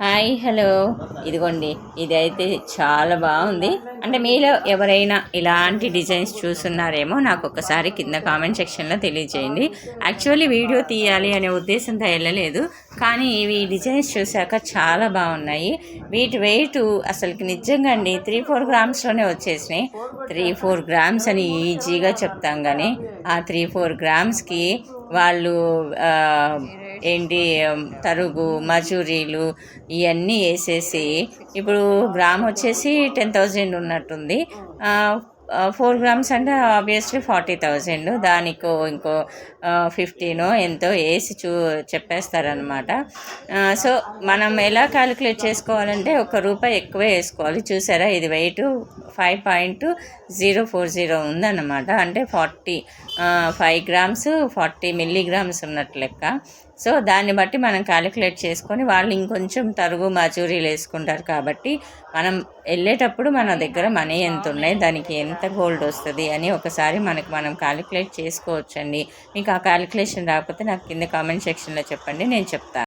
Hi hello. ఇదిగోండి ఇదైతే చాలా బాగుంది. అంటే మీలో ఎవరైనా ఇలాంటి డిజైన్స్ చూస్తున్నారేమో నాకు ఒకసారి కింద కామెంట్ సెక్షన్లో తెలియజేయండి. యాక్చువల్లీ వీడియో తీయాలి అనే ఉద్దేశంతో వెళ్ళలేదు కానీ ఇవి డిజైన్స్ చూశాక చాలా బాగున్నాయి. వీటి వెయిట్ అసలుకి నిజంగా అండి త్రీ ఫోర్ గ్రామ్స్లోనే వచ్చేసినాయి. త్రీ ఫోర్ గ్రామ్స్ అని ఈజీగా చెప్తాం కానీ ఆ త్రీ ఫోర్ గ్రామ్స్కి వాళ్ళు ఏంటి తరుగు మజూరీలు ఇవన్నీ వేసేసి ఇప్పుడు గ్రామ్ వచ్చేసి టెన్ థౌజండ్ ఉన్నట్టుంది. ఫోర్ గ్రామ్స్ అంటే ఆబ్వియస్లీ ఫార్టీ థౌజండ్ దానికో ఇంకో ఫిఫ్టీనో ఎంతో వేసి చూ చెప్పేస్తారనమాట సో మనం ఎలా క్యాలిక్యులేట్ చేసుకోవాలంటే ఒక రూపాయి ఎక్కువే వేసుకోవాలి. చూసారా? ఇది weight five point zero four zero ఉందన్నమాట. అంటే forty five grams forty milligrams ఉన్నట్టు లెక్క. సో దాన్ని బట్టి మనం క్యాలిక్యులేట్ చేసుకొని వాళ్ళు ఇంకొంచెం తరుగు మజూరీలు వేసుకుంటారు కాబట్టి మనం వెళ్ళేటప్పుడు మన దగ్గర మనీ ఎంత ఉన్నాయి దానికి ఎంత గోల్డ్ వస్తుంది అని ఒకసారి మనకు మనం క్యాలిక్యులేట్ చేసుకోవచ్చండి. మీకు ఆ క్యాలిక్యులేషన్ రాకపోతే నాకు కింద కామెంట్ సెక్షన్లో చెప్పండి నేను చెప్తాను.